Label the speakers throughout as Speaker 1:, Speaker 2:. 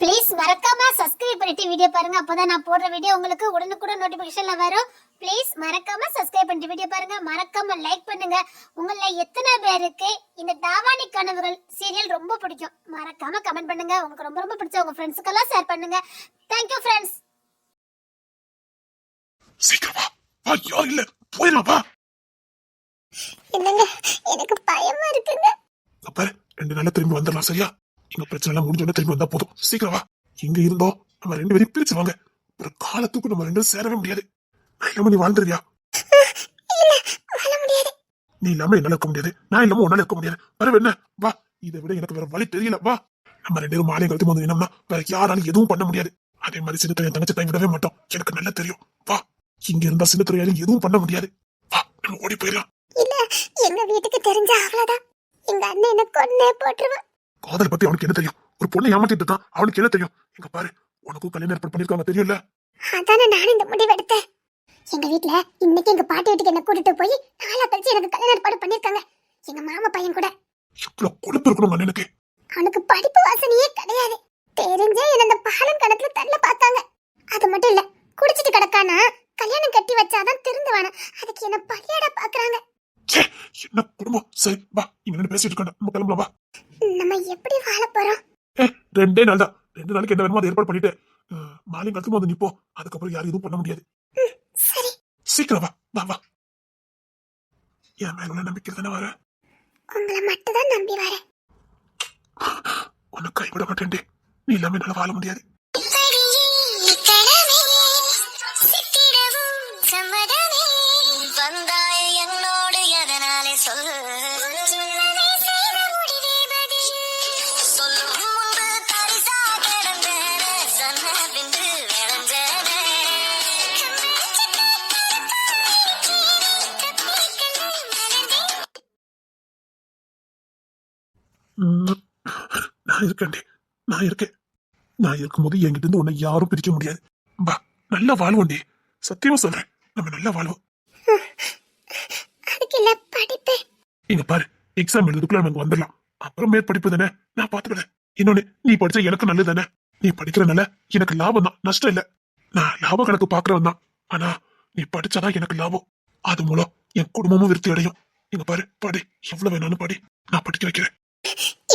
Speaker 1: Please மறக்காம subscribe பண்ணிட்டு video பாருங்க. அப்பதான் நான் போடுற வீடியோ உங்களுக்கு உடனுக்குடன் நோட்டிபிகேஷன்ல வரும். ப்ளீஸ் மறக்காம சப்ஸ்கிரைப் பண்ணிட்டு வீடியோ பாருங்க. மறக்காம லைக் பண்ணுங்க. உங்கள எத்தனை பேருக்கு இந்த தாவாணி கனவுகள் சீரியல் ரொம்ப பிடிக்கும்? மறக்காம கமெண்ட் பண்ணுங்க. உங்களுக்கு ரொம்ப ரொம்ப பிடிச்ச உங்க ஃப்ரெண்ட்ஸுக்கெல்லாம் ஷேர் பண்ணுங்க. தேங்க்யூ ஃப்ரெண்ட்ஸ்
Speaker 2: சீக்கிரம் யாரும் இல்ல. போயிடலாம் வா.
Speaker 1: என்னங்க எனக்கு பயமா இருக்குங்க.
Speaker 2: பாரு ரெண்டு நாள்ல திரும்பி வந்துடலாம் சரியா? எங்க பிரச்சனை எல்லாம் முடிஞ்ச உடனே திரும்பி வந்தா போதும். சீக்கிரம் வா. இங்க இருந்தோம் நம்ம ரெண்டு பேரும் பிரிச்சுவாங்க ஒரு காலத்துக்கு நம்ம ரெண்டும் சேரவே முடியாது. நான் இல்லாம நீ வாழ்ந்துருவியா? நீ இல்லாம என்னால இருக்க முடியாது. நான் இல்லாம உன்னால இருக்க முடியாது. வர என்ன? வா. இதை விட எனக்கு வேற வழி தெரியல. வா. நம்ம ரெண்டு பேரும் மாலை கழுத்து வந்து நின்னோம்னா வேற யாராலும் எதுவும் பண்ண முடியாது. அதே மாதிரி சின்னத்துறை தங்கச்சி கை விடவே மாட்டோம். எனக்கு நல்லா தெரியும். வா. இங்க இருந்தா சின்னத்துறையாலும் எதுவும் பண்ண முடியாது. வா. நம்ம ஓடி போயிடலாம்.
Speaker 1: இல்ல எங்க வீட்டுக்கு தெரிஞ்ச அவ்வளவுதான் எங்க அண்ணன் என்ன கொன்னே போட்டுருவான்.
Speaker 2: காதல் பத்தி அவனுக்கு என்ன தெரியும்? ஒரு பொண்ணை ஏமாத்திட்டு இருக்கான் அவனுக்கு என்ன தெரியும்? இங்க பாரு உனக்கும் கல்யாணம் ஏற்பாடு பண்ணிருக்காங்க தெரியும்ல?
Speaker 1: அதானே நானும் இந்த முடிவு எடுத்தேன். எங்க வீட்ல இன்னைக்கு எங்க பாட்டி வீட்டுக்கு என்ன கூட்டிட்டு போய் நாளா கழிச்சு எனக்கு கல்யாணம் ஏற்பாடு பண்ணிருக்காங்க எங்க மாமா பையன் கூட.
Speaker 2: எவ்வளவு கொழுப்பு இருக்கணும் உங்க அண்ணனுக்கு.
Speaker 1: அவனுக்கு படிப்பு வாசனையே கிடையாது. தெரிஞ்சே என்ன இந்த பாலம் கணத்துல தள்ள பார்த்தாங்க. அது மட்டும் இல்ல குடிச்சிட்டு கிடக்கானா கல்யாணம் கட்டி வச்சாதான் திருந்துவானா. அதுக்கு என்ன பலியாடா பாக்குறாங்க.
Speaker 2: என்ன குடும்பம்? சரி வா இங்க நின்று பேசிட்டு இருக்கோம் நம்ம கிளம்பலாம் வா.
Speaker 1: நம்ம எப்படி வாழ போறோம்?
Speaker 2: ரெண்டே நாள் தான் ரெண்டு நாளைக்கு என்ன வேணுமோ அதை ஏற்பாடு பண்ணிட்டு மாலை கழுத்து வந்து நிப்போம் அதுக்கப்புறம் யாரும் எதுவும் பண்ண முடியாது.
Speaker 1: சரி.
Speaker 2: சீக்கிரம் வா வா வா. என் மேல நம்பிக்கை தானே வர?
Speaker 1: உங்களை மட்டும் தான் நம்பி வரேன்.
Speaker 2: உன்னை கைவிட மாட்டேன்டே. நீ இல்லாம என்னால வாழ முடியாது. நான் இருக்கேன். நான் இருக்கும்போது என்கிட்ட இருந்து உன்னை யாரும் பிரிக்க முடியாது. வா நல்லா வாழ்வோண்டி சத்தியமா சொல்றேன் நம்ம நல்லா வாழ்வோம். இங்க பாரு எக்ஸாம் எழுதுக்குள்ள நமக்கு வந்துடலாம். அப்புறம் மேற்படிப்பு தானே? நான் பாத்துக்கிறேன் இன்னொன்னு நீ படிச்சா எனக்கு நல்லது தானே? நீ படிக்கிறனால எனக்கு லாபம் தான் நஷ்டம் இல்ல. நான் லாப கணக்கு பாக்குறவன் தான். ஆனா நீ படிச்சாதான் எனக்கு லாபம். அது மூலம் என் குடும்பமும் விருத்தி அடையும். இங்க பாரு படி எவ்வளவு வேணாலும் படி. நான் படிக்க வைக்கிறேன்.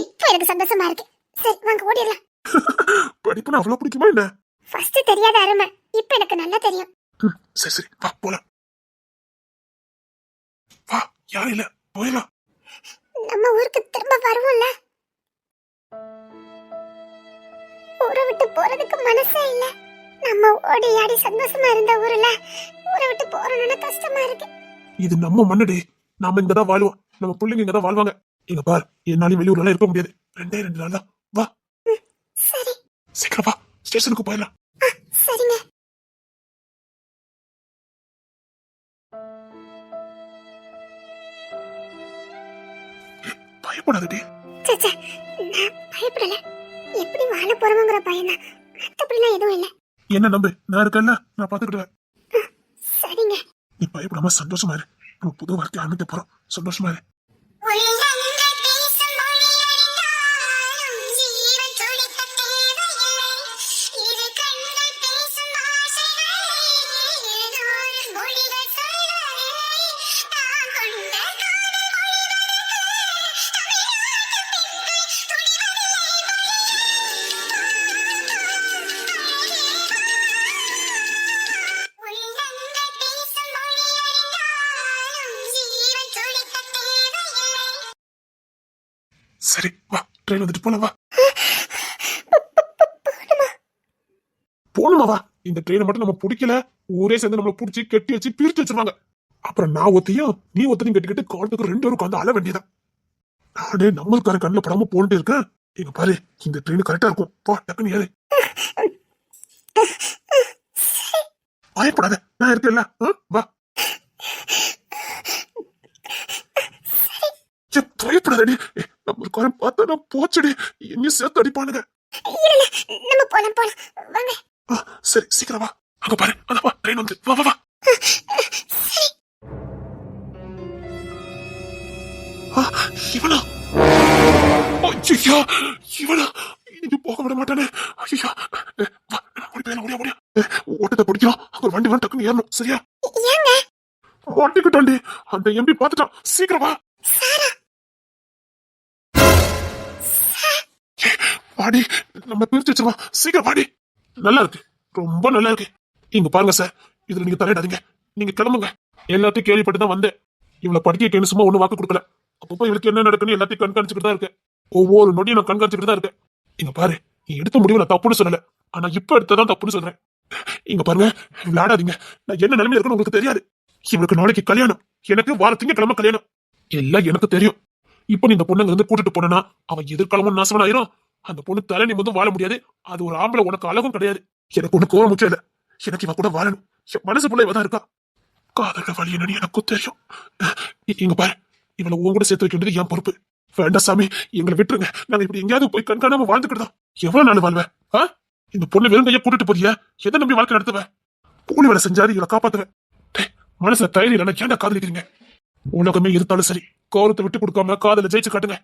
Speaker 1: இப்போ எனக்கு சந்தோஷமா இருக்கு. சரி வாங்க ஓடிடலாம்.
Speaker 2: படிப்புனா அவ்வளவு பிடிக்குமா என்ன?
Speaker 1: ஃபர்ஸ்ட் தெரியாத அருமை. இப்போ எனக்கு நல்லா தெரியும்.
Speaker 2: சரி சரி. வா போலாம். வா யாரும் இல்ல. போயிடலாம்.
Speaker 1: நம்ம ஊருக்கு திரும்ப வருவோம்ல. ஊரை விட்டு போறதுக்கு மனசே இல்ல. நம்ம ஓடி ஆடி சந்தோஷமா இருந்த ஊர்ல ஊரை விட்டு போறணும்னு கஷ்டமா இருக்கு.
Speaker 2: இது நம்ம மண்ணுடி. நாம இங்கதான் வாழ்வோம். நம்ம பிள்ளைங்க இங்கதான் வாழ்வாங்க. இங்க பார் என்னாலையும் வெளியூர்ல இருக்க முடியாது. ரெண்டே ரெண்டு நாள் தான் வா.
Speaker 1: சரி.
Speaker 2: சீக்கிரம் வா. ஸ்டேஷனுக்கு போயிடலாம்.
Speaker 1: சரிங்க.
Speaker 2: பயப்படாதடி.
Speaker 1: பயப்படல. எப்படி வாழ போறோங்கிற பயம்தான். மத்தபடிலாம் எதுவும் இல்ல.
Speaker 2: என்ன நம்பு? நான் இருக்கேன்ல? நான் பாத்துக்கிடுவேன்
Speaker 1: சரிங்க.
Speaker 2: நீ பயப்படாம சந்தோஷமா இரு. நம்ம புது வாழ்க்கை ஆரம்பிக்க போறோம். சந்தோஷமா இரு. ட்ரெயின் வந்துட்டு போலாம் வா. போணுமா வா. இந்த ட்ரெயினை மட்டும் நம்ம பிடிக்கல. ஊரே சேர்ந்து நம்மள புடிச்சு கெட்டி வச்சு பிரிச்சு வச்சிருவாங்க. அப்புறம் நான் ஒத்தையும் நீ ஒத்தையும் கட்டிக்கிட்டு காலத்துக்கு ரெண்டு பேரும் உட்காந்து அழ வேண்டியதான் நானே நம்மளுக்கார கண்ணில் படாம போன்ட்டு இருக்கேன் இங்க பாரு இந்த ட்ரெயின் கரெக்டா இருக்கும். போ டக்குன்னு ஏறு. பயப்படாத நான் இருக்கேன்ல. வா. பயப்படாதடி. நம்ம காரன் பார்த்தா நான் போச்சடி. என்னையும் சேர்த்து அடிப்பானுங்க.
Speaker 1: நம்ம போலாம் போலாம். வாங்க.
Speaker 2: சரி சீக்கிரம் வா. அங்க பாரு அத வா ட்ரெயின் வந்து. வா வா வா. இவனா? ஐயோ இவனா? இன்னைக்கு போக விட மாட்டானே. ஐயோ வா ஓடி போயிடலாம் ஓடியா ஓடியா ஓட்டத்தை பிடிக்கிறோம் அங்க ஒரு வண்டி வந்து டக்குன்னு ஏறணும். சரியா? மாட்டிக்கிட்டோண்டி அந்த எம்பி பார்த்துட்டான். சீக்கிரம் வா. வாடி நம்ம பிரிச்சு வச்சிருவோம் சீக்கிரம் வாடி. நல்லா இருக்கு. ரொம்ப நல்லா இருக்கு. இங்க பாருங்க சார் இதுல நீங்க தலையிடாதீங்க. நீங்க கிளம்புங்க. எல்லாத்தையும் கேள்விப்பட்டு தான் வந்தேன். இவளை படிக்க கேள்வி சும்மா ஒண்ணு வாக்கு கொடுக்கல. அப்பப்போ இவளுக்கு என்ன நடக்குன்னு எல்லாத்தையும் கண்காணிச்சுக்கிட்டு தான் இருக்கேன். ஒவ்வொரு நொடியும் நான் கண்காணிச்சுட்டு தான் இருக்கேன். இங்க பாரு நீ எடுத்த முடிவு நான் தப்புன்னு சொல்லல. ஆனா இப்ப எடுத்ததான் தப்புன்னு சொல்றேன். இங்க பாருங்க விளையாடாதீங்க. நான் என்ன நிலைமையில இருக்குன்னு உங்களுக்கு தெரியாது. இவளுக்கு நாளைக்கு கல்யாணம். எனக்கு வார திங்கக்கிழமை கல்யாணம். எல்லாம் எனக்கு தெரியும். இப்போ நீ இந்த பொண்ணுங்க வந்து கூட்டிட்டு போனா அவன் எதிர்காலமும் நாசமன் ஆயிரும் அந்த பொண்ணு தலை நிமிந்தும் வாழ முடியாது. அது ஒரு ஆம்பளை உனக்கு அழகும் கிடையாது. எனக்கு ஒண்ணு கோவம் முக்கியம் இல்ல. எனக்கு இவன் கூட வாழணும். என் மனசுக்குள்ள இவ தான் இருக்கா. காதல வழி என்னன்னு எனக்கும் தெரியும். இங்க பாரு. இவளை உன் கூட சேர்த்து வைக்க வேண்டியது என் பொறுப்பு. வேண்டாம் சாமி எங்களை விட்டுருங்க. நாங்க இப்படி எங்கேயாவது போய் கண்காணாம வாழ்ந்துக்கிட்டோம் எவ்வளவு நாள் வாழ்வேன் ஆ? இந்த பொண்ணு வெறும் கையை கூட்டிட்டு போறியா? எதை நம்பி வாழ்க்கை நடத்துவேன் கூலி வேலை செஞ்சாரு இவளை காப்பாத்துவேன் மனசுல தைரியம் இல்லைன்னா ஏன்டா காதலிக்கிறீங்க? உலகமே இருந்தாலும் சரி கௌரவத்தை விட்டு கொடுக்காம காதல ஜெயிச்சு காட்டுங்க.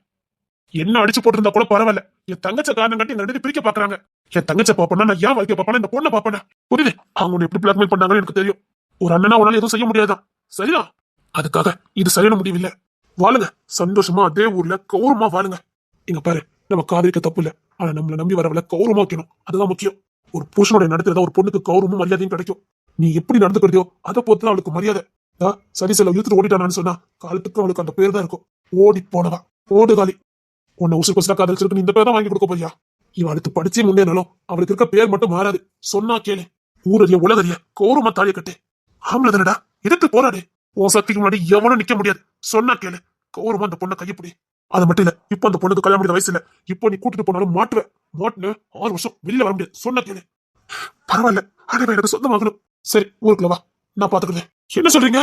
Speaker 2: என்ன அடிச்சு போட்டிருந்தா கூட பரவாயில்ல. என் தங்கச்ச காரணம் கட்டி எங்க ரெண்டு பிரிக்க பாக்குறாங்க. என் தங்கச்ச பாப்பனா நான் ஏன் வாழ்க்கை பாப்பனா இந்த பொண்ணை பாப்பனா புரியுது? அவங்க உன்னை எப்படி பிளாக்மெயில் பண்ணாங்கன்னு எனக்கு தெரியும். ஒரு அண்ணனா உன்னால எதுவும் செய்ய முடியாதான் சரியா அதுக்காக இது சரியான முடிவு இல்ல வாழுங்க. சந்தோஷமா அதே ஊர்ல கௌரவமா வாழுங்க. இங்க பாரு நம்ம காதலிக்க தப்பு இல்ல. ஆனா நம்மள நம்பி வரவள கௌரவமா வைக்கணும். அதுதான் முக்கியம். ஒரு புருஷனுடைய நடத்துறதா ஒரு பொண்ணுக்கு கௌரவமும் மரியாதையும் கிடைக்கும். நீ எப்படி நடந்துக்கிறதையோ அதை பொறுத்து தான் அவளுக்கு மரியாதை. ஆ, சரி சில இழுத்துட்டு ஓடிட்டானான்னு சொன்னா காலத்துக்கு அவளுக்கு அந்த பேர் தான் இருக்கும். ஓடி போனவா. ஓடுகாலி உன்னை உசுறு கொசுலா காதலிச்சிருக்கு இந்த பேர் தான் வாங்கி கொடுக்க போறியா? இவன் அடுத்து படிச்சு முன்னேறாலும் அவளுக்கு இருக்க பேர் மட்டும் மாறாது. சொன்னா கேளு. ஊரறிய உலகறிய கௌரவமா தாலிய கட்டு. ஆம்பளை தானடா? எதிர்த்து போராடு? உன் சக்திக்கு முன்னாடி எவனும் நிக்க முடியாது. சொன்னா கேளு. கோரமா அந்த பொண்ணை கையப்படி அது மட்டும் இல்ல இப்போ அந்த பொண்ணுக்கு கல்யாணம் முடியாத வயசு இல்ல இப்போ நீ கூட்டிட்டு போனாலும் மாட்டுவேன் மாட்டுன ஆறு வருஷம் வெளியில வர முடியாது. சொன்ன கேளு. பரவாயில்ல. ஆனா எனக்கு சொந்தமாகணும். சரி ஊருக்குள்ள வா. நான் பாத்துக்கிறேன். என்ன சொல்றீங்க?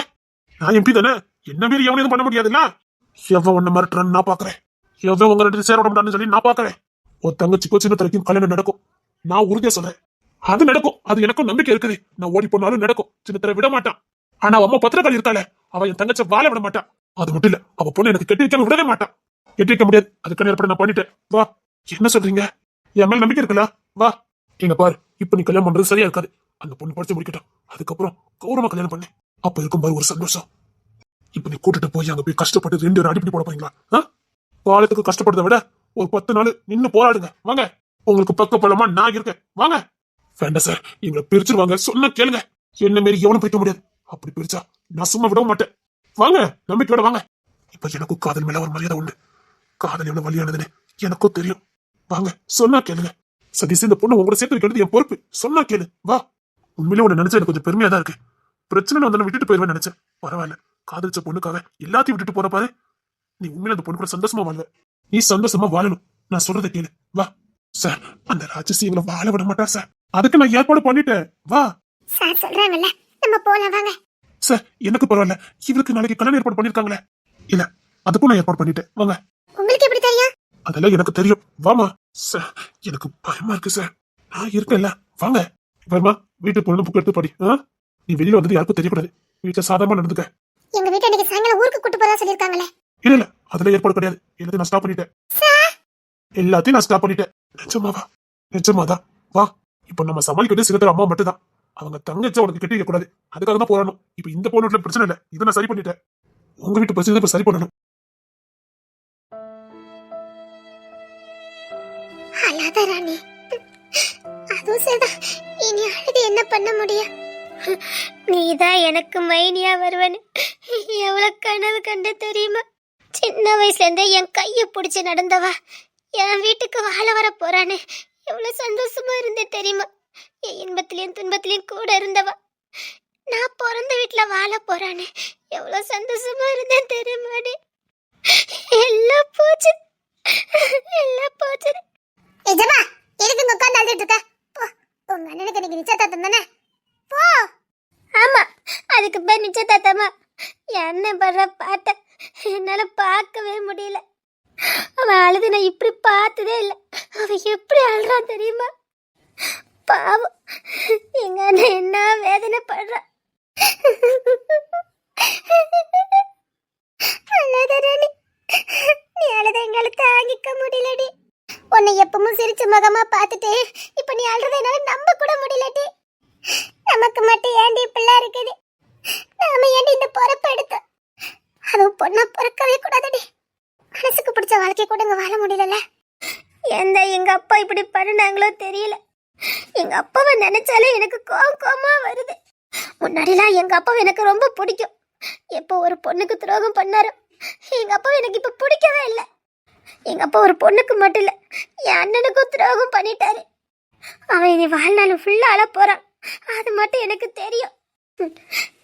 Speaker 2: நான் எம்பி தானே? என்ன மீறி எவனும் எதுவும் பண்ண முடியாதுல்ல? எவன் உன்னை மிரட்டுறான்னு நான் பாக்குறேன். எவன் உங்க ரெண்டு சேர விட சொல்லி நான் பாக்குறேன் ஒரு தங்கச்சிக்கோ சின்ன தலைக்கும் கல்யாணம் நடக்கும். நான் உறுதியா சொல்றேன். அது நடக்கும். அது எனக்கும் நம்பிக்கை இருக்குது. நான் ஓடி போனாலும் நடக்கும். சின்ன தர விட மாட்டான். ஆனா அவ அம்மா பத்திரக்காளி இருக்காளே. அவ என் தங்கச்ச வாழ விட மாட்டான். அது மட்டும் இல்ல அவ பொண்ணு எனக்கு கட்டி வைக்காம விடவே மாட்டான். கட்டி வைக்க முடியாது. அதுக்கான ஏற்பாடு நான் பண்ணிட்டேன். வா. என்ன சொல்றீங்க? என் மேல நம்பிக்கை இருக்குல்ல? வா. நீங்க பாரு இப்ப நீ கல்யாணம் பண்றது சரியா இருக்காது. அந்த பொண்ணு படிச்சு முடிக்கட்டும். அதுக்கப்புறம் கௌரவமா கல்யாணம் பண்ணு. அப்ப இருக்கும் பாரு ஒரு சந்தோஷம். இப்ப நீ கூட்டிட்டு போய் அங்க போய் கஷ்டப்பட்டு ரெண்டு பேரும் அடிப்படி போட போறீங்களா? காலத்துக்கு கஷ்டப்படுறத விட ஒரு பத்து நாள் நின்னு போராடுங்க. வாங்க. உங்களுக்கு பக்க பலமா? நான் இருக்கேன். வாங்க. வேண்டாம் சார். எங்களை பிரிச்சிருவாங்க. சொன்ன கேளுங்க. என்ன மாரி எவனும் பிரிக்க முடியாது. அப்படி பிரிச்சா நான் சும்மா விடவும் மாட்டேன். வாங்க. நம்பிக்கையோட வாங்க. இப்ப எனக்கும் காதல் மேல ஒரு மரியாதை உண்டு. காதல் எவ்வளவு வழியானதுன்னு எனக்கும் தெரியும். வாங்க. சொன்னா கேளுங்க. சதீஷ் இந்த பொண்ணு உங்களை சேர்த்து வைக்கிறது என் பொறுப்பு. சொன்னா கேளு. வா. உண்மையிலே உன்னை நினைச்சா எனக்கு கொஞ்சம் பெருமையா தான் இருக்கு. பிரச்சனை வந்தாலும் விட்டுட்டு போயிருவேன் நினைச்சேன். பரவாயில்ல. காதலிச்ச பொண்ணுக்காக எல்லாத்தையும் விட்டுட்டு போற பாரு. நீ உண்மையில அந்த பொண்ணு கூட சந்தோஷமா வாழ்வ நீ சந்தோஷமா வாழணும். நான் சொல்றதை கேளு. வா. சார் அந்த ராட்சசி இவளை வாழ விட மாட்டா சார். அதுக்கு நான் ஏற்பாடு பண்ணிட்டேன். வா.
Speaker 1: சார் சொல்றாங்கல்ல. நம்ம போலாம் வாங்க.
Speaker 2: சார் எனக்கு பரவாயில்ல. இவளுக்கு நாளைக்கு கல்யாணம் ஏற்பாடு பண்ணிருக்காங்களே. இல்ல அதுக்கும் நான் ஏற்பாடு பண்ணிட்டேன். வாங்க.
Speaker 1: உங்களுக்கு எப்படி தெரியும்?
Speaker 2: அதெல்லாம் எனக்கு தெரியும். வாமா சார் எனக்கு பயமா இருக்கு சார். நான் இருக்கேன்ல. வாங்க. பயமா வீட்டுக்கு போன புக் எடுத்து படி? நீ வெளியில வந்தது யாருக்கும் தெரியக்கூடாது. வீட்டுல சாதாரணமா நடந்துக்க.
Speaker 1: எங்க வீட்டு அன்னைக்கு சாயங்காலம் ஊருக்கு கூட்டு போறதா சொல்லிருக்காங்களே
Speaker 2: இல்ல இல்ல அதுல ஏற்பாடு கிடையாது. எல்லாத்தையும் நான் ஸ்டாப் பண்ணிட்டேன். எல்லாத்தையும் நான் ஸ்டாப் பண்ணிட்டேன். நிஜமாவா நிஜமாதான் வா இப்ப நம்ம சமாளிக்கிறது சிகத்தர் அம்மா மட்டும்தான். அவங்க தங்கச்ச உனக்கு கட்டி கூடாது. அதுக்காக தான் போராடணும். இப்ப இந்த பொண்ணு வீட்டுல பிரச்சனை இல்ல. இதை நான் சரி பண்ணிட்டேன். உங்க வீட்டு பிரச்சனை இப்ப சரி பண்ணணும்.
Speaker 1: ராணி. அதுவும் சரிதான். இனி அழுது என்ன பண்ண முடியும்? நீதான் எனக்கு மைனியா வருவன்னு. எவ்வளவு கனவு கண்டு தெரியுமா? சின்ன வயசுல இருந்தே என் கையை பிடிச்சு நடந்தவா? என் வீட்டுக்கு வாழ வர போறான்னு எவ்வளவு சந்தோஷமா இருந்தேன் தெரியுமா? என் இன்பத்திலையும் துன்பத்திலையும் கூட இருந்தவா? நான் பிறந்த வீட்டுல வாழ போறான்னு எவ்வளவு சந்தோஷமா இருந்தேன் தெரியுமாடி? எல்லாம் போச்சு. எல்லாம் போச்சு. நிஜமா எதுக்கு இங்க உட்கார்ந்து அழுதுட்டு இருக்க? போ உங்க அண்ணனுக்கு இன்னைக்கு நிச்சயதார்த்தம் தானே? போ. ஆமா அதுக்கு பேர் நிச்சயதார்த்தமா. என் அண்ணன் படுற பாட்ட என்னால் பார்க்கவே முடியல. அவன் அழுது நான் இப்படி பார்த்ததே இல்லை. அவன் எப்படி அழுறான் தெரியுமா? பாவம். எங்க அண்ணன் என்ன வேதனை படுறான் அழாத நீ அழுத எங்களை தாங்கிக்க முடியலடி. உன்னை எப்பவும் சிரிச்ச முகமா பார்த்துட்டு இப்ப நீ அழுறத என்னால நம்ப கூட முடியலடி. நமக்கு மட்டும் ஏண்டி இப்படிலாம் இருக்குது? நாம ஏண்டி இந்த பொறப்பு எடுத்தோம்? அதுவும் பொண்ணா பிறக்கவே கூடாதுடி. மனசுக்கு பிடிச்ச வாழ்க்கை கூட இங்க வாழ முடியலல்ல. எந்த எங்க அப்பா இப்படி பண்ணினாங்களோ தெரியல. எங்க அப்பாவை நினைச்சாலே எனக்கு கோவம் கோமா வருது. முன்னாடிலாம் எங்க அப்பாவை எனக்கு ரொம்ப பிடிக்கும். எப்போ ஒரு பொண்ணுக்கு துரோகம் பண்ணாரோ எங்க அப்பாவை எனக்கு இப்ப பிடிக்கவே இல்லை. எங்க அப்பா ஒரு பொண்ணுக்கு மட்டும் இல்ல என் அண்ணனுக்கும் துரோகம் பண்ணிட்டாரு. அவன் இனி வாழ்நாள் ஃபுல்லா அழ போறான். அது மட்டும் எனக்கு தெரியும்.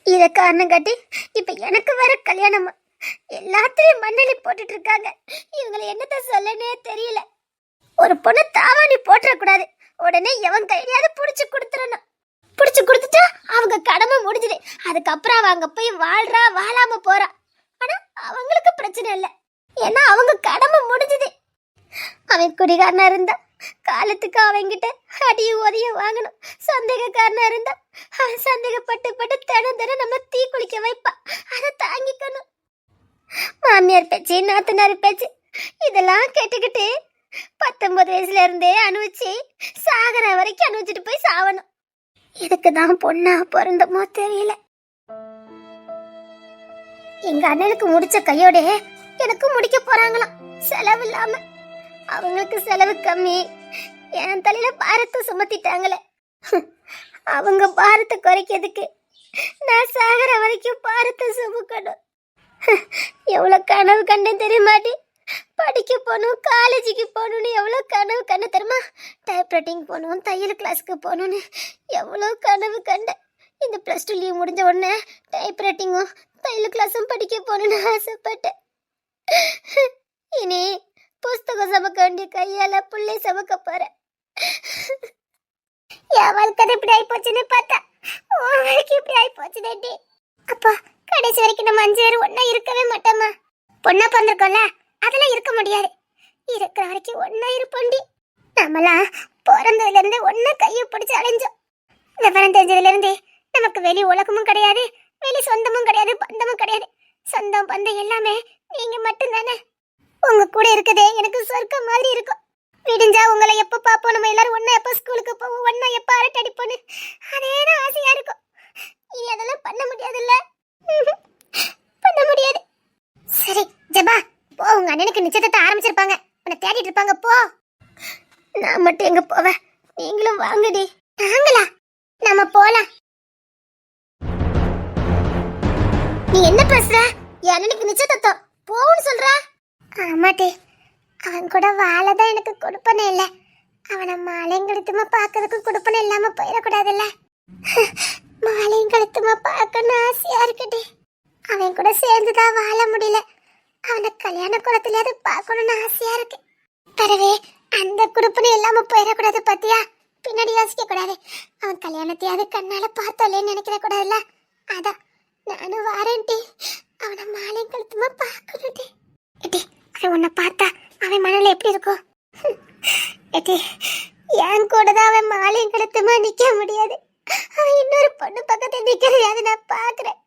Speaker 1: இதை காரணம் காட்டி இப்போ எனக்கு வேற கல்யாணம். எல்லாத்திலையும் மண்ணலி போட்டுட்டு இருக்காங்க. இவங்களை என்னத்த சொல்லனே தெரியல. ஒரு பொண்ணு தாவாணி போட்டுறக்கூடாது உடனே எவன் கையிலையாவது பிடிச்சி கொடுத்துடணும். பிடிச்சி கொடுத்துட்டா அவங்க கடமை முடிஞ்சுது. அதுக்கப்புறம் அவ அங்கே போய் வாழ்றா வாழாம போறா. ஆனா அவங்களுக்கு பிரச்சனை இல்லை. ஏன்னா அவங்க கடமை முடிஞ்சுது. அவன் குடிகாரனா இருந்தா காலத்துக்கு அவங்கிட்ட அடியும் உதையும் வாங்கணும். சந்தேகக்காரனா இருந்தா அவன் சந்தேகப்பட்டு பட்டு தினம் தினம் நம்ம தீ குளிக்க வைப்பா. அதை தாங்கிக்கணும். மாமியார் பேச்சு நாத்தனார் பேச்சு இதெல்லாம் கேட்டுக்கிட்டு பத்தொன்பது வயசுல இருந்தே அனுபவிச்சு சாகர வரைக்கும் அனுபவிச்சுட்டு போய் சாவணும். இதுக்கு தான் பொண்ணா பிறந்தமோ தெரியல. எங்க அண்ணனுக்கு முடிச்ச கையோட எனக்கு முடிக்க போறாங்களாம். செலவு இல்லாம. அவங்களுக்கு செலவு கம்மி. என் தலையில பாரத்தை சுமத்திட்டாங்களே. அவங்க பாரத்தை குறைக்கிறதுக்கு நான் சாகர வரைக்கும் பார்த்து சுமக்கணும். எவ்வளோ கனவு கண்டேன் தெரியுமாட்டி படிக்க போகணும் காலேஜுக்கு போகணும்னு எவ்வளோ கனவு கண்டு தெரியுமா? டைப் ரைட்டிங் போகணும் தையல் கிளாஸ்க்கு போகணும்னு எவ்வளோ கனவு கண்டேன். இந்த ப்ளஸ் டூ லீவ் முடிஞ்ச உடனே டைப் ரைட்டிங்கும் தையல் கிளாஸும் படிக்க போகணும்னு ஆசைப்பட்டேன். இனி புஸ்தகம் சமக்க வேண்டிய கையால் பிள்ளை சமக்க போகிறேன் என் வாழ்க்கை இப்படி ஆகி போச்சுன்னு பார்த்தா. உன் வாழ்க்கை இப்படி ஆயி போச்சுதேட்டி அப்பா கடைசி வரைக்கும் நம்ம அஞ்சு பேர் ஒன்னா இருக்கவே மாட்டோமா? பொண்ணா பிறந்திருக்கோம்ல அதெல்லாம் இருக்க முடியாது. இருக்கிற வரைக்கும் ஒன்னா இருப்போண்டி. நம்மளாம் பிறந்ததுல இருந்து ஒன்னா கையை பிடிச்சி அலைஞ்சோம். விவரம் தெரிஞ்சதுல இருந்து நமக்கு வெளி உலகமும் கிடையாது வெளி சொந்தமும் கிடையாது பந்தமும் கிடையாது. சொந்தம் பந்தம் எல்லாமே நீங்க மட்டும்தானே. உங்க கூட இருக்கதே எனக்கு சொர்க்கம் மாதிரி இருக்கும். விடிஞ்சா உங்களை எப்ப பாப்போம் நம்ம எல்லாரும் ஒண்ணா எப்ப ஸ்கூலுக்கு போவோம்? ஒன்றா எப்ப அரட்டை அடிப்போன்னு அதே தான் ஆசையா இருக்கும். இனி அதெல்லாம் பண்ண முடியாதுல்ல. பண்ண முடியாது. சரி ஜபா போ. உங்க அண்ணனுக்கு நிச்சயத்தை ஆரம்பிச்சிருப்பாங்க. உன்னை தேடிட்டு இருப்பாங்க போ. நான் மட்டும் எங்க போவேன்? நீங்களும் வாங்கடி. நாங்களா? நம்ம போலாம். நீ என்ன பேசுற? என் அண்ணனுக்கு நிச்சயத்தம் போன்னு சொல்ற? ஆமாட்டே அவன் கூட வாழதான் எனக்கு கொடுப்பனே இல்ல. அவனை மாலையும் கழுத்துமா பார்க்கறதுக்கு கொடுப்பனே இல்லாம போயிடக்கூடாதுல்ல. மாலையும் கழுத்துமா பார்க்கணும் ஆசையா இருக்கட்டே அவன் கூட சேர்ந்துதான் வாழ முடியல. அவனை கல்யாண குளத்திலேயாவது பார்க்கணும்னு ஆசையா இருக்கு. பரவே அந்த குடுப்பனை இல்லாம போயிடக்கூடாது பாத்தியா? பின்னாடி யோசிக்க கூடாது. அவன் கல்யாணத்தையாவது கண்ணால பார்த்தோலேன்னு நினைக்கிற கூடாதுல்ல. அதான் நானும் வாரேன்டி. அவனை மாலையும் கழுத்துமா பார்க்கணும்டி. அவன் உன்னை பார்த்தா அவன் மனநிலை எப்படி இருக்கும் ஏட்டி என் கூட தான் அவன் மாலையும் கடத்துமா நிக்க முடியாது. அவன் இன்னொரு பொண்ணு பக்கத்துல நிக்கிறதையாவது நான் பாக்குறேன்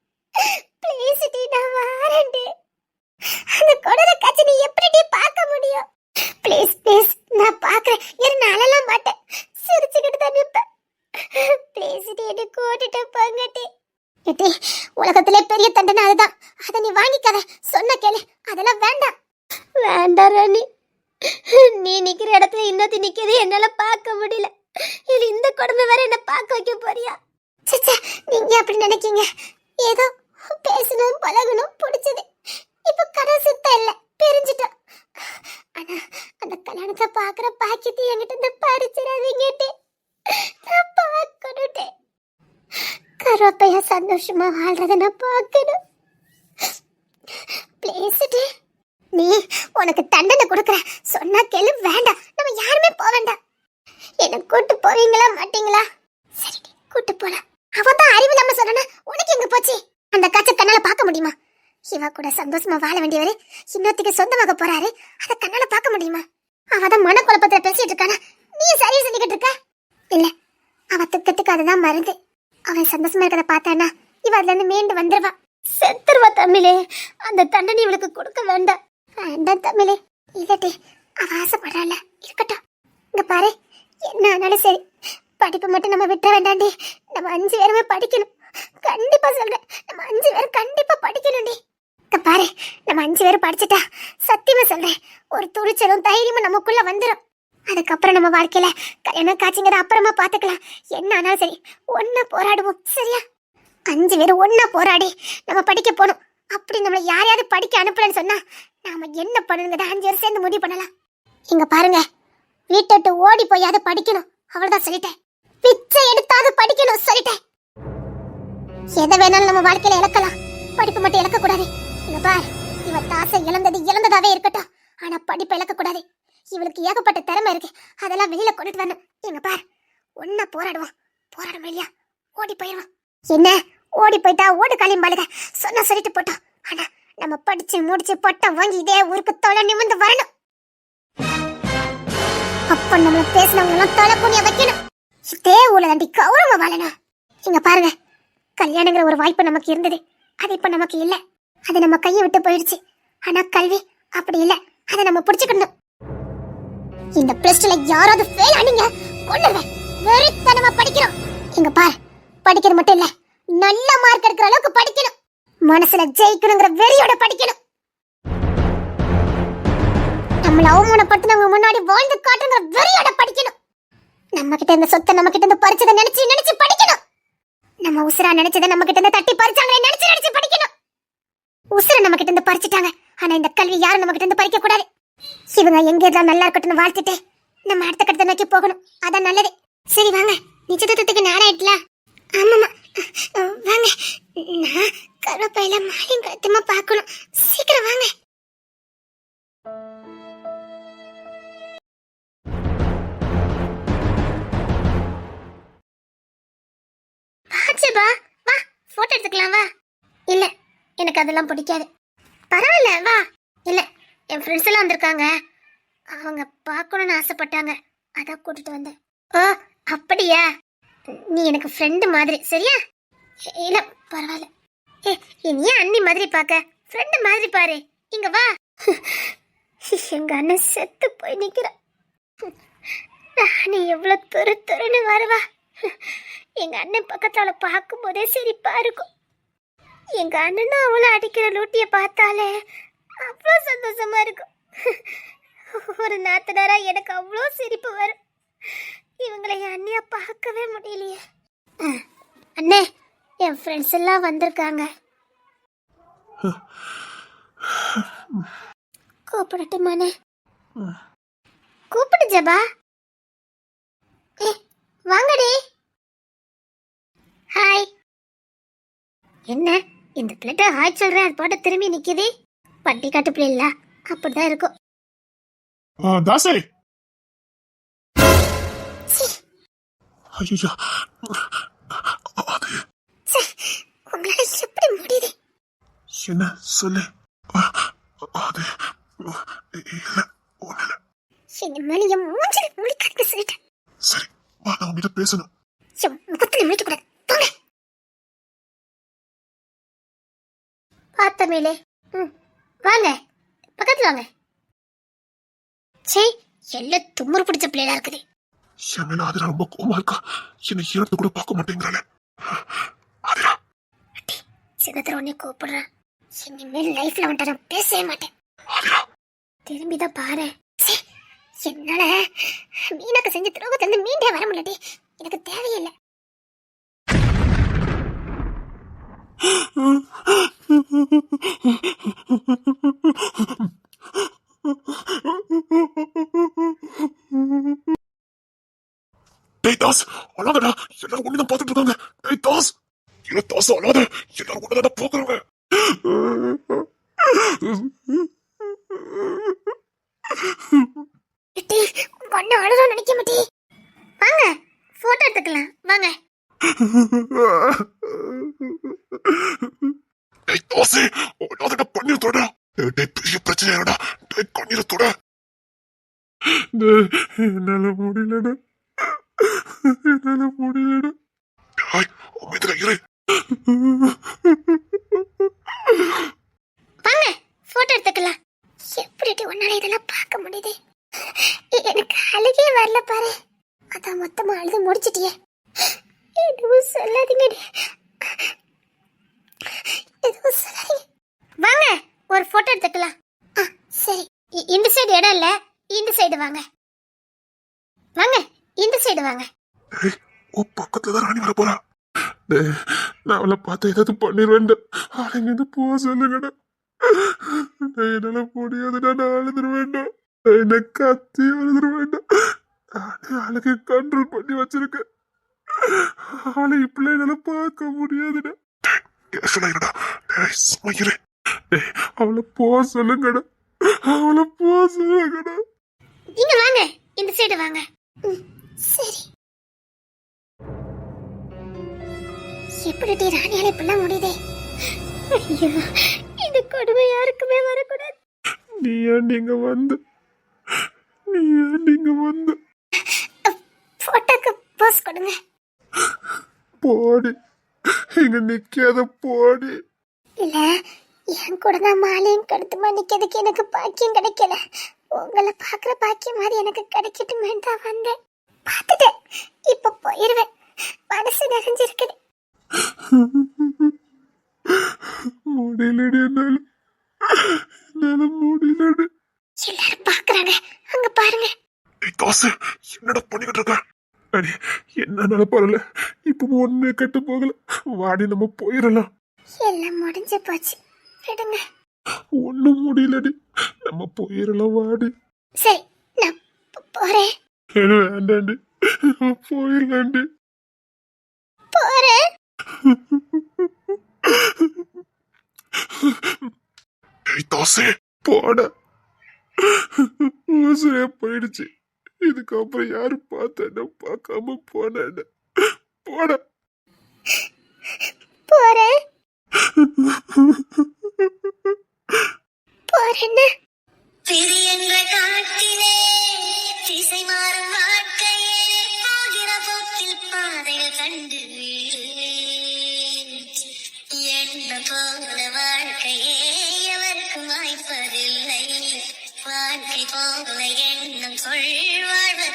Speaker 1: ப்ளீஸ் நான் வாரேன்டி அந்த கொடரை காட்சி நீ எப்படி பார்க்க முடியும் ப்ளீஸ் ப்ளீஸ் நான் பார்க்கறேன் இரு நான் அழலாம் மாட்டேன் சிரிச்சுக்கிட்டு தான் நிற்பேன் ப்ளீஸ் டி என்னை கூட்டிட்டு போங்கட்டி ஏட்டி உலகத்திலே பெரிய தண்டனை அதுதான் அதை நீ வாங்கிக்காத சொன்ன கேளு அதெல்லாம் வேண்டாம் வேண்டாம் ராணி நீ நிக்கிற இடத்துல இன்னொருத்தி நிக்கிறது என்னால பார்க்க முடியல இது இந்த கொடுமை வேற என்ன பார்க்க வைக்க போறியா சச்சா நீங்க அப்படி நினைக்கீங்க ஏதோ பேசணும் பழகணும் பிடிச்சது இப்ப கடை சுத்த இல்ல பிரிஞ்சிட்டோம் ஆனா அந்த கல்யாணத்தை பாக்குற பாக்கியத்தை என்கிட்ட இருந்து பறிச்சிடாதீங்கட்டு நான் பார்க்கணுட்டே கருவப்பையா சந்தோஷமா வாழ்றத நான் பார்க்கணும். பேசிட்டு நீ உனக்கு தண்டனை கொடுக்குற. சொன்னா கேளு வேண்டாம். நம்ம யாருமே போக வேண்டாம். என்ன கூட்டு போவீங்களா மாட்டீங்களா? சரி கூட்டு போலாம். அவன் தான் அறிவு நம்ம சொன்னா உனக்கு எங்க போச்சு? அந்த காட்சி கண்ணால பார்க்க முடியுமா? இவ கூட சந்தோஷமா வாழ வேண்டியவரு இன்னொருத்திக்கு சொந்தமாக போறாரு. அத கண்ணால பார்க்க முடியுமா? அவ தான் மனக்குழப்பத்துல பேசிட்டு இருக்கானா. நீ சரி சொல்லிக்கிட்டு இருக்க? இல்ல அவ துக்கத்துக்கு அதுதான் மருந்து. அவன் சந்தோஷமா இருக்கிறத பார்த்தானா இவ அதுல இருந்து மீண்டு வந்துருவா. செத்துருவா தமிழே. அந்த தண்டனை இவளுக்கு கொடுக்க வேண்டாம். வேண்டாம் தமிழே. இல்லட்டி அவ ஆசைப்படுறாள். இருக்கட்டும். இங்க பாரு என்ன ஆனாலும் சரி. படிப்பு மட்டும் நம்ம விட்ட வேண்டாண்டி நம்ம அஞ்சு பேருமே படிக்கணும். கண்டிப்பா சொல்றேன். நம்ம அஞ்சு பேரும் கண்டிப்பா படிக்கணும்டி. இங்க பாரு நம்ம அஞ்சு பேரும் படிச்சுட்டா சத்தியமா சொல்றேன். ஒரு துணிச்சலும் தைரியமும் நமக்குள்ள வந்துடும் அதுக்கப்புறம் நம்ம வாழ்க்கையில கல்யாணம் காட்சிங்கிறத அப்புறமா பாத்துக்கலாம் என்ன ஆனாலும் சரி ஒன்னா போராடுவோம். சரியா? அஞ்சு பேரும் ஒன்னா போராடி நம்ம படிக்க போகணும். அப்படி நம்மளை யாரையாவது படிக்க அனுப்பலன்னு சொன்னா நாம என்ன பண்ணணுங்கிறத அஞ்சு பேரும் சேர்ந்து முடிவு பண்ணலாம். இங்க பாருங்க வீட்டை விட்டு ஓடி போயாவது படிக்கணும். அவ்வளவுதான் சொல்லிட்டேன். பிச்சை எடுத்தாவது படிக்கணும் சொல்லிட்டேன். எதை வேணாலும் நம்ம வாழ்க்கையில இழக்கலாம். படிப்பு மட்டும் இழக்க கூடாது இங்க பார் இவ தாசை இழந்தது இழந்ததாவே இருக்கட்டும். ஆனா படிப்பு இழக்க கூடாது இவளுக்கு ஏகப்பட்ட திறமை இருக்கு. அதெல்லாம் வெளியில கொண்டுட்டு வரணும். இங்க பார் ஒன்னா போராடுவோம். போராடுவோம் இல்லையா ஓடி போயிடுவோம். என்ன? ஓடி போயிட்டா ஓடு களிம்பாளுக. சொன்ன சொல்லிட்டு போட்டோம். ஆனா நம்ம படிச்சு முடிச்சு பட்டம் வாங்கி இதே ஊருக்கு தொலை நிமிந்து வரணும். அப்ப நம்மள பேசினவங்க எல்லாம் தொலை குனிய வைக்கணும். இதே ஊர்ல தாண்டி கௌரவ வாழணும். இங்க பாருங்க கல்யாணங்கிற ஒரு வாய்ப்பு நமக்கு இருந்தது. அது இப்ப நமக்கு இல்ல. அது நம்ம கையை விட்டு போயிடுச்சு. ஆனா கல்வி அப்படி இல்ல. அதை நம்ம பிடிச்சுக்கணும். இந்த பிளஸ் டூல யாராவது ஃபெயில் ஆனீங்க கொள்ளுங்க வெறித்தனமா படிக்கிறோம். இங்க பாரு படிக்கிறது மட்டும் இல்லை. நல்ல மார்க் எடுக்கிற அளவுக்கு படிக்கணும். மனசுல ஜெயிக்கணுங்கிற வெறியோட படிக்கணும். நம்மள அவமானப்படுத்தினவங்க முன்னாடி வாழ்ந்து காட்டுங்கிற வெறியோட படிக்கணும். நம்ம கிட்ட இருந்த சொத்தை நம்ம கிட்ட இருந்து பறிச்சதை நினைச்சு நினைச்சு படிக்கணும். நம்ம உசுரா நினைச்சதை நம்ம கிட்ட இருந்து தட்டி பறிச்சாங்களே நினைச்சு நினைச்சு படிக்கணும். உசுர நம்ம கிட்ட இருந்து பறிச்சிட்டாங்க. ஆனா இந்த கல்வி யாரும் நம்ம கிட்ட இருந்து பறிக்க கூடாது. இவங்க எங்க எல்லாம் நல்லா இருக்கட்டும்னு வாழ்த்துட்டு நம்ம அடுத்த கட்டத்தை நோக்கி போகணும். அதான் நல்லது. சரி வாங்க. நிச்சயத்துக்கு நேரம் ஆயிட்டலாம் ஆமாமா வாங்க. நான் கருவேப்பில மாலையும் கழுத்துமா பார்க்கணும். சீக்கிரம் வாங்க. வா போட்டோ எடுத்துக்கலாம் வா. இல்ல எனக்கு அதெல்லாம் பிடிக்காது. பரவாயில்ல வா. இல்ல என் ஃப்ரெண்ட்ஸ் எல்லாம் வந்திருக்காங்க. அவங்க பார்க்கணும்னு ஆசைப்பட்டாங்க. அதான் கூட்டிட்டு வந்தேன். ஓ அப்படியா? நீ எனக்கு ஃப்ரெண்டு மாதிரி சரியா? இல்ல பரவாயில்ல. ஏ நீ ஏன் அண்ணி மாதிரி பார்க்க? ஃப்ரெண்டு மாதிரி பாரு. இங்க வா. எங்க அண்ணன் செத்து போய் நிக்கிறான் நானே எவ்வளவு துரு துருன்னு வருவா. எங்க அண்ணன் பக்கத்தால பார்க்கும் போதே சிரிப்பா இருக்கும். எங்க அண்ணனும் அவளை அடிக்கிற லூட்டிய பார்த்தாலே அவ்வளோ சந்தோஷமா இருக்கும். ஒரு நாத்தனாரா எனக்கு அவ்வளோ சிரிப்பு வரும். இவங்களை என் அண்ணியா பார்க்கவே முடியலையே. அண்ணே என் ஃப்ரெண்ட்ஸ் எல்லாம் வந்திருக்காங்க. கூப்பிடட்டுமாண்ணே கூப்பிடு ஜபா. ஏ வாங்கடி. ஹாய் என்ன இந்த பிளேட்டை ஹாய் சொல்றேன் அது போட்டு திரும்பி நிக்குது. பட்டி காட்டு பிள்ளை அப்படிதான் இருக்கும்.
Speaker 2: ஆ, ஐயா. அது
Speaker 1: உங்களால எப்படி முடியுது?
Speaker 2: என்ன சொல்லு. அது இல்ல ஒண்ணு இல்ல.
Speaker 1: இனிமேல் என் மூஞ்சில முழிக்காதுன்னு சொல்லிட்டேன்.
Speaker 2: சரி வா நான் உங்ககிட்ட பேசணும்.
Speaker 1: என் முகத்துல முழிக்க கூடாது. போங்க பார்த்தமேலே ம் வாங்க. பக்கத்துல வாங்க. சே எல்லாம் தும்முறு பிடிச்ச பிள்ளைகளா இருக்குது.
Speaker 2: என் மேல ஆதிரா ரொம்ப கோவமா இருக்கா என்னை இறந்து கூட பார்க்க மாட்டேங்கிறாளே. ஆதிரா.
Speaker 1: சின்னத்துல உடனே கூப்பிடுறேன் இனிமேல் லைஃப்ல வந்துட்டு நான் பேசவே மாட்டேன்.
Speaker 2: ஆதிரா.
Speaker 1: திரும்பி தான் பாரு. சே, என்னால? மீனாக்கு செஞ்ச துரோகத்திலிருந்து மீண்டே வர முடியலடி எனக்கு தேவையில்லை.
Speaker 2: டேய் தாஸ் அழாதடா. எல்லாரும் ஒண்ணுதான் பார்த்துட்டு இருக்காங்க. டேய் தாஸ். இல்ல தாஸ் அழாத. எல்லாரும் ஒண்ணுதான் போக்குறாங்க
Speaker 1: அழுதும் நினைக்க மாட்டி. வாங்க போட்டோ எடுத்துக்கலாம். வாங்க.
Speaker 2: டேய் தாசே அழாதடா பன்னீர் தொட. டேய் பெரிய பிரச்சனை டேய் கண்ணீரை தொட. என்னால முடியலடா. என்னால முடியல
Speaker 1: வாங்க போட்டோ எடுத்துக்கலாம். எப்படி உன்னால இதெல்லாம் பார்க்க முடியுது? எனக்கு அழுகே வரல பாரு. அதான் மொத்தமா அழுது முடிச்சிட்டியே. எதுவும் சொல்லாதீங்க. எதுவும் சொல்லாதீங்க. வாங்க ஒரு போட்டோ எடுத்துக்கலாம். ஆ சரி. இந்த சைடு இடம் இல்லை. இந்த சைடு வாங்க. வாங்க இந்த சைடு வாங்க.
Speaker 2: உன் பக்கத்துல தான் ராணி வர போறா. நான் அவளை பார்த்து ஏதாவது பண்ணிடுவேன் ஆளுங்க போக சொல்லுங்கடா என்னால முடியாதுடா நான் அழுதுருவேண்டா டேய், என்னை கத்தி அழுதுருவேண்டா நானே அழகு கண்ட்ரோல் பண்ணி வச்சிருக்கேன். அவளை இப்படி என்னால பார்க்க முடியாதுடா கேஷுவலா இருடா அவளை போக சொல்லுங்கடா அவளை போக சொல்லுங்கடா
Speaker 1: இங்க வாங்க இந்த சைடு வாங்க. சரி. எப்படி ராணியால இப்படிலாம் முடியுதே? ஐயோ இந்த கொடுமை யாருக்குமே வரக்கூடாது.
Speaker 2: நீ ஏன் நீங்க வந்து? நீ ஏன் நீங்க வந்து?
Speaker 1: போட்டோக்கு போஸ் கொடுங்க.
Speaker 2: போடி. இங்க நிக்காத போடி.
Speaker 1: இல்ல என் கூட தான் மாலையும் கடுத்துமா நிக்கிறதுக்கு எனக்கு பாக்கியம் கிடைக்கல. உங்களை பாக்குற பாக்கியம் மாதிரி எனக்கு கிடைக்கட்டுமே தான் வந்தேன். பார்த்துட்டேன் இப்ப போயிருவேன். மனசு நிறைஞ்சிருக்குது.
Speaker 2: முடியலடி என்னால. என்னால முடியலடி
Speaker 1: எல்லாரும் பாக்குறாங்க. அங்க பாருங்க.
Speaker 2: காசு என்னடா பண்ணிக்கிட்டு இருக்க? அடி என்ன பரல இப்ப ஒண்ணு கெட்டு போகல. வாடி நம்ம போயிடலாம்.
Speaker 1: எல்லாம் முடிஞ்சு போச்சு. விடுங்க.
Speaker 2: ஒண்ணும் முடியலடி. நம்ம போயிடலாம் வாடி.
Speaker 1: சரி நான் போறேன்.
Speaker 2: வேண்டாண்டி. போயிடலாண்டி.
Speaker 1: போறேன்.
Speaker 2: தோசை போட. உசுரே போயிடுச்சு. இதுக்கப்புறம் யாரு பார்த்தேன்னு பார்க்காம போனேன்னு. போட.
Speaker 1: போறேன். போறேன்னு?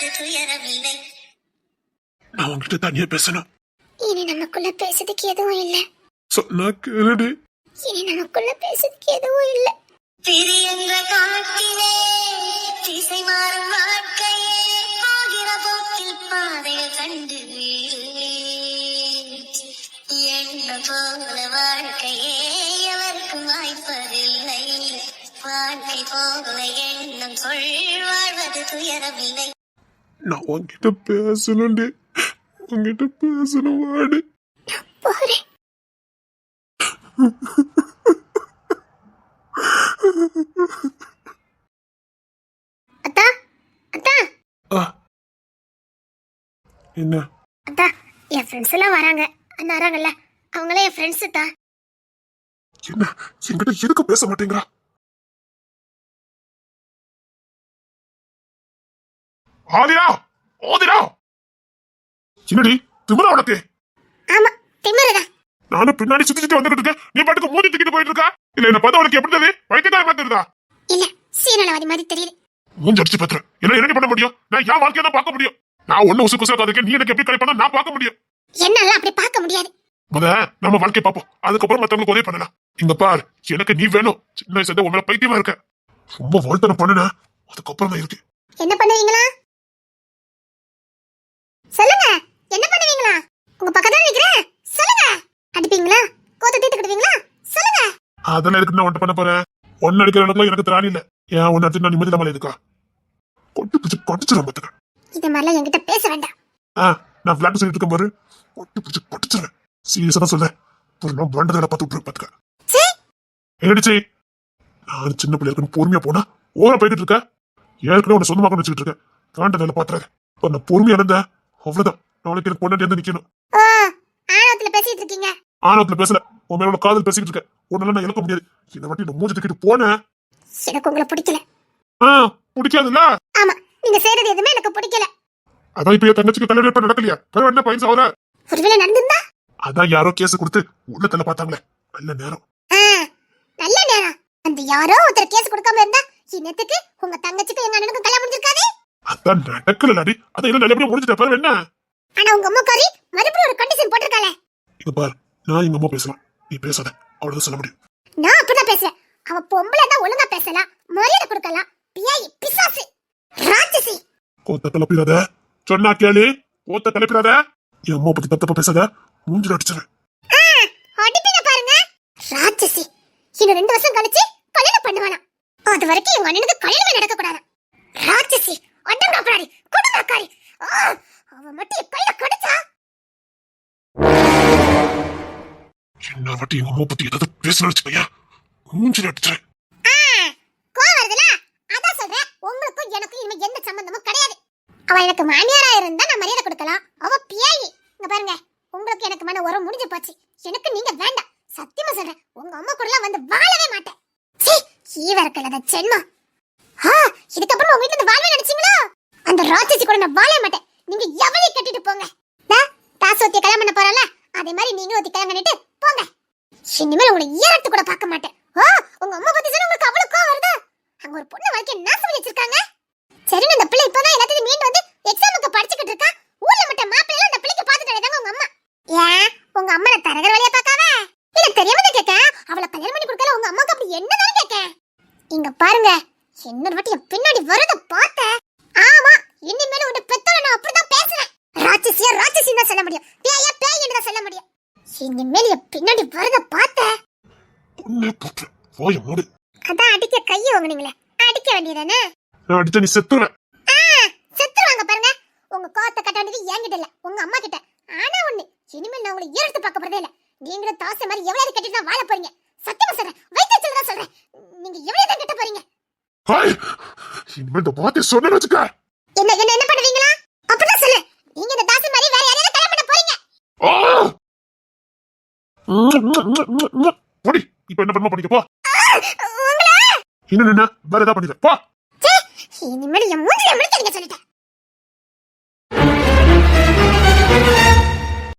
Speaker 3: துயரமில்லை.
Speaker 2: நான் உங்ககிட்ட தனியா பேசணும்.
Speaker 1: இனி நமக்குள்ள பேசுறதுக்கு எதுவும் இல்ல.
Speaker 2: சொன்னா கேளுடி.
Speaker 1: இனி நமக்குள்ள பேசுறதுக்கு எதுவும் இல்ல.
Speaker 3: என்ற காட்டிலே திசை மாறும் வாழ்க்கையே போகிற போக்கில் பாதைகள் கண்டு என்ன போல வாழ்க்கையே எவருக்கும் வாய்ப்பதில்லை. வாழ்க்கை போல எண்ணம் சொல் வாழ்வது துயரமில்லை.
Speaker 2: நான் உன்கிட்ட பேசணும்டி. உன்கிட்ட பேசணும் வாடி. என்ன?
Speaker 1: அத்தா என் ஃப்ரெண்ட்ஸ் எல்லாம் வராங்க. அண்ணா வராங்கல்ல. அவங்களே என் ஃப்ரெண்ட்ஸ் தான்
Speaker 2: என்ன? என்கிட்ட எதுக்கு பேச மாட்டேங்கிறா. ஆதிரா ஆதிரா. என்னடி திமிரா உனக்கு?
Speaker 1: ஆமா திமிருதான்.
Speaker 2: நானும் பின்னாடி சுத்தி சுத்தி வந்துகிட்டு இருக்கேன். நீ பாட்டுக்கு மூடி தூக்கிட்டு போயிட்டு இருக்கா? இல்ல என்ன பார்த்தா உனக்கு எப்படி தெரியுது? வைத்தியக்கார மாதிரி தெரியுதா?
Speaker 1: இல்ல சீனலவாதி மாதிரி தெரியுது.
Speaker 2: மூஞ்சி அடிச்சு பாத்துறேன் என்ன என்ன பண்ண முடியும்? நான் என் வாழ்க்கையை தான் பார்க்க முடியும். நான் ஒண்ணு உசு குசா இருக்கேன் நீ எனக்கு எப்படி கிடைப்பா நான் பார்க்க முடியும்.
Speaker 1: என்னால அப்படி பார்க்க முடியாது.
Speaker 2: முத நம்ம வாழ்க்கை பார்ப்போம். அதுக்கப்புறம் மத்தவங்களுக்கு உதவி பண்ணலாம். இங்க பார் எனக்கு நீ வேணும். சின்ன வயசுல உங்களை பைத்தியமா இருக்க. ரொம்ப வாழ்த்தனம் பண்ணுன அதுக்கப்புறம் தான் இருக்கு
Speaker 1: என்ன பண்ணுவீங்களா? சொல்லுங்க. என்ன பண்ணுவீங்களா? உங்க பக்கத்துல நிக்கிறேன். சொல்லுங்க. அடிப்பீங்களா? கோத்த தீர்த்துக்கிடுவீங்களா சொல்லுங்க.
Speaker 2: அதெல்லாம் எதுக்கு நான் ஒன்றை பண்ண போறேன் ஒன்னு அடிக்கிற அளவுக்கு எனக்கு திராணி இல்ல. ஏன் ஒன்னு அடிச்சு நான் நிம்மதி இல்லாமல் இருக்கா? கொட்டு பிடிச்சு கொட்டுச்சிடும் பாத்துக்க.
Speaker 1: இந்த மாதிரிலாம் என்கிட்ட பேச வேண்டாம்.
Speaker 2: ஆ நான் விளையாட்டு சொல்லிட்டு இருக்கும் பாரு. கொட்டு பிடிச்சு கொட்டுச்சிடுறேன் சீரியஸா தான் சொல்றேன். ஒரு நாள் பிளாண்டதில் பார்த்து விட்டுரு பாத்துக்க. என்னடிச்சு நான் சின்ன பிள்ளை இருக்குன்னு பொறுமையா போனா ஓர போய்கிட்டு இருக்க. ஏற்கனவே உன்னை சொந்தமாக வச்சுக்கிட்டு இருக்கேன் காண்டதில் பாத்துறேன் இப்போ நான் பொறுமையா இருந்தேன். அவ்வளவுதான். நாளைக்கு எனக்கு பொண்ணாட்டி நிக்கணும்.
Speaker 1: ஓ ஆணவத்துல பேசிட்டு இருக்கீங்க.
Speaker 2: ஆணவத்துல பேசல. உன் மேல உள்ள காதல் பேசிக்கிட்டு இருக்கேன். உன்னால நான் இழக்க முடியாது. இந்த வாட்டி நான் மூஞ்சி தூக்கிட்டு போனேன்.
Speaker 1: எனக்கு உங்களை பிடிக்கல.
Speaker 2: ஆ பிடிக்காதுல்ல?
Speaker 1: ஆமா நீங்க செய்யறது எதுவுமே எனக்கு பிடிக்கல.
Speaker 2: அதான் இப்ப என் தங்கச்சிக்கு கல்யாணம் இப்ப நடக்கலையா? பரவாயில்ல என்ன பையன் சாவர
Speaker 1: ஒருவேளை நடந்திருந்தா?
Speaker 2: அதான் யாரோ கேஸ் கொடுத்து உள்ளத்துல பார்த்தாங்களே. நல்ல நேரம்.
Speaker 1: நல்ல நேரம். அந்த யாரோ ஒருத்தர் கேஸ் கொடுக்காம இருந்தா இன்னத்துக்கு உங்க தங்கச்சிக்கும் எங்க அண்ணனுக்கும் கல்யாணம் முடிஞ்சிருக்காது?
Speaker 2: அதான் நடக்கலடி அதான் எல்லாம் நல்லபடியா முடிஞ்சிட்ட பாரு என்ன?
Speaker 1: ஆனா உங்க மறுபடியும் ஒரு கண்டிஷன் போட்டிருக்காளே.
Speaker 2: இங்க பார் நான் எங்க அம்மா பேசலாம். நீ பேசாத அவ்வளவுதான் சொல்ல முடியும்.
Speaker 1: நான் அப்படிதான் பேசுறேன் அவ பொம்பளை தான் ஒழுங்கா பேசலாம். மரியாதை கொடுக்கலாம். பியாயி பிசாசு ராட்சசி.
Speaker 2: கோத்த கிளப்பிடாத சொன்னா கேளு. கோத்த கிளப்பிடாத என் அம்மா பத்தி தப்பு பேசாத. மூஞ்சில அடிச்சிருவேன்
Speaker 1: அடிப்பீங்க பாருங்க. ராட்சசி. இன்னும் ரெண்டு வருஷம் கழிச்சு கல்யாணம் பண்ணுவானா. அது வரைக்கும் எங்க அண்ணனுக்கு கல்யாணமே நடக்க கூடாது ராட்சசி. அடங்காப்படாடி கொடுங்காக்காரி அவ மட்டும் கையில கடிச்சா?
Speaker 2: என்ன வாட்டி எங்க அம்மா பத்தி ஏதாவது பேசணும் வச்சுக்கையா மூஞ்சில அடிச்சிருவேன்
Speaker 1: ஆ, கோவம் வருதுல அதான் சொல்றேன் உங்களுக்கும் எனக்கும் இனிமே எந்த சம்பந்தமும் கிடையாது. அவ எனக்கு மாமியாரா இருந்தா நான் மரியாதை கொடுக்கலாம். அவ பியாயி. இங்க பாருங்க உங்களுக்கு எனக்கு மன உரம் முடிஞ்சு போச்சு. எனக்கு நீங்க வேண்டாம். சத்தியமா சொல்றேன் உங்க அம்மா கூட வந்து வாழவே மாட்டேன். சீ ஈவரக்கலத சென்மா ஆ இதுக்கப்புறம் உங்க வீட்டுல வாழ்வே நினைச்சீங்களா? அந்த ராட்சசி கூட நான் வாழ மாட்டேன். நீங்க எவ்வளவு கட்டிட்டு போங்க. தாசு ஒத்தி கல்யாணம் பண்ண போறல அதே மாதிரி நீங்க ஒத்தி கல்யாணம் பண்ணிட்டு போங்க. இனிமேல் உங்களை ஏறத்து கூட பார்க்க மாட்டேன். ஓ உங்க அம்மா பத்தி சொன்னா உங்களுக்கு அவ்வளவு கோவம் வருதா? அங்க ஒரு பொண்ணு வாழ்க்கைய நாசம் பண்ணி வச்சிருக்காங்க. சரி இந்த பிள்ளை இப்பதான் எல்லாத்தையும் மீண்டு வந்து எக்ஸாமுக்கு படிச்சுக்கிட்டு இருக்கா? ஊர்ல மட்டும் மாப்பிள்ளை அந்த பிள்ளைக்கு பாத்துட்டு அடையதாங்க உங்க அம்மா. ஏன்? உங்க அம்மா நான் தரகர் வழியா பார்க்காவ இல்ல தெரியாம தான் கேட்க அவளை கல்யாணம் பண்ணி கொடுக்கல உங்க அம்மாக்கு அப்படி என்னதான் கேட்க இங்க பாருங்க. இன்னொரு வாட்டி என் பின்னாடி வரத பார்த்த? ஆமா இனிமேல உன்னை பெத்தோட நான் அப்படிதான் பேசுறேன் ராட்சசியா ராட்சசி தான் சொல்ல முடியும். பேயா பேய் தான் சொல்ல முடியும். இனிமேல் என் பின்னாடி வரத பார்த்த? அதான் அடிக்க கையை வாங்குனீங்களே. அடிக்க வேண்டியதானே?
Speaker 2: நான் அடிச்சா நீ செத்துருவேன்
Speaker 1: செத்துருவாங்க பாருங்க உங்க கோவத்தை கட்ட வேண்டியது என்கிட்ட இல்ல உங்க அம்மா கிட்ட ஆனா ஒண்ணு இனிமேல் நான் உங்களை ஈரத்து பார்க்க போறதே இல்ல நீங்களும் தாசை மாதிரி எவ்வளவு கட்டிட்டு தான் வாழ போறீங்க சத்தியமா சொல்றேன் வைத்த சொல்றதா சொல்றேன் நீங்க எவ்வளவு தான் கட்ட போறீங்க
Speaker 2: ஹாய் இந்த வார்த்தை சொன்னு வச்சுக்க.
Speaker 1: என்ன என்ன என்ன பண்ணுவீங்களா? அப்படிதான் சொல்லு. நீங்க இந்த தாசை மாதிரி வேற யாரையாவது கல்யாணம் பண்ண போறீங்க!
Speaker 2: போடி இப்ப என்ன பண்ண பண்ணிக்க போ. இன்னும் என்ன வேற ஏதாவது பண்ணிக்க போ.